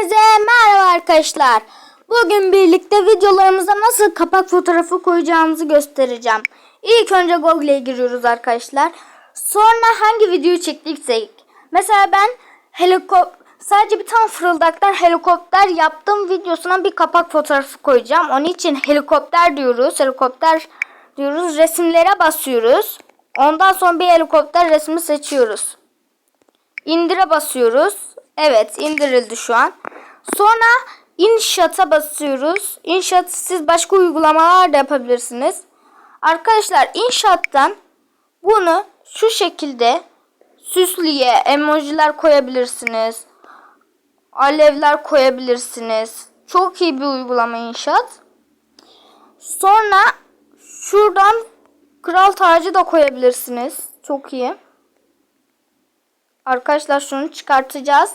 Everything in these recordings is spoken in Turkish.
Hepinize merhaba arkadaşlar. Bugün birlikte videolarımıza nasıl kapak fotoğrafı koyacağımızı göstereceğim. İlk önce Google'e giriyoruz arkadaşlar. Sonra hangi videoyu çektiysek. Mesela ben helikopter sadece bir tane fırıldaktan helikopter yaptım videosuna bir kapak fotoğrafı koyacağım. Onun için helikopter diyoruz. Helikopter diyoruz. Resimlere basıyoruz. Ondan sonra bir helikopter resmi seçiyoruz. İndire basıyoruz. Evet indirildi şu an. Sonra inşaata basıyoruz. İnşaat siz başka uygulamalar da yapabilirsiniz. Arkadaşlar inşaattan bunu şu şekilde süslüye emojiler koyabilirsiniz. Alevler koyabilirsiniz. Çok iyi bir uygulama inşaat. Sonra şuradan kral tacı da koyabilirsiniz. Çok iyi. Arkadaşlar şunu çıkartacağız.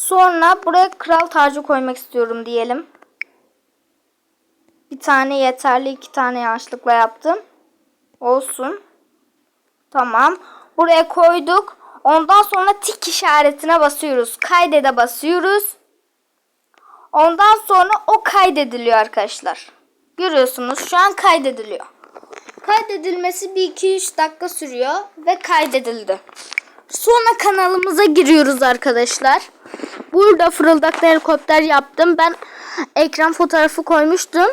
Sonra buraya kral tacı koymak istiyorum diyelim. Bir tane yeterli iki tane yanlışlıkla yaptım. Olsun. Tamam. Buraya koyduk. Ondan sonra tik işaretine basıyoruz. Kaydede basıyoruz. Ondan sonra o kaydediliyor arkadaşlar. Görüyorsunuz şu an kaydediliyor. Kaydedilmesi 1-2-3 dakika sürüyor ve kaydedildi. Sonra kanalımıza giriyoruz arkadaşlar. Burada fırıldaklı helikopter yaptım. Ben ekran fotoğrafı koymuştum.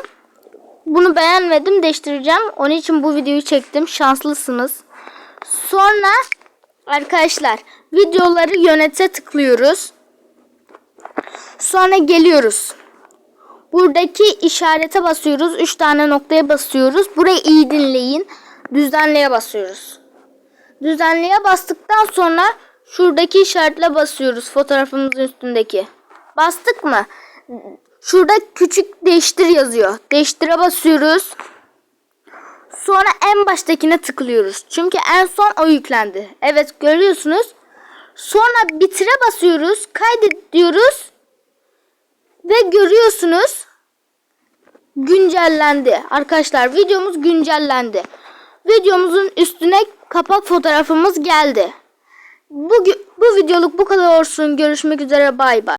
Bunu beğenmedim değiştireceğim. Onun için bu videoyu çektim. Şanslısınız. Sonra arkadaşlar videoları yönete tıklıyoruz. Sonra geliyoruz. Buradaki işarete basıyoruz. 3 tane noktaya basıyoruz. Burayı iyi dinleyin. Düzenleye basıyoruz. Düzenleye bastıktan sonra şuradaki işaretle basıyoruz fotoğrafımızın üstündeki. Bastık mı? Şurada küçük değiştir yazıyor. Değiştire basıyoruz. Sonra en baştakine tıklıyoruz. Çünkü en son o yüklendi. Evet görüyorsunuz. Sonra bitire basıyoruz. Kaydet diyoruz. Ve görüyorsunuz güncellendi. Arkadaşlar videomuz güncellendi. Videomuzun üstüne kapak fotoğrafımız geldi. Bu, bu videoluk bu kadar olsun. Görüşmek üzere bay bay.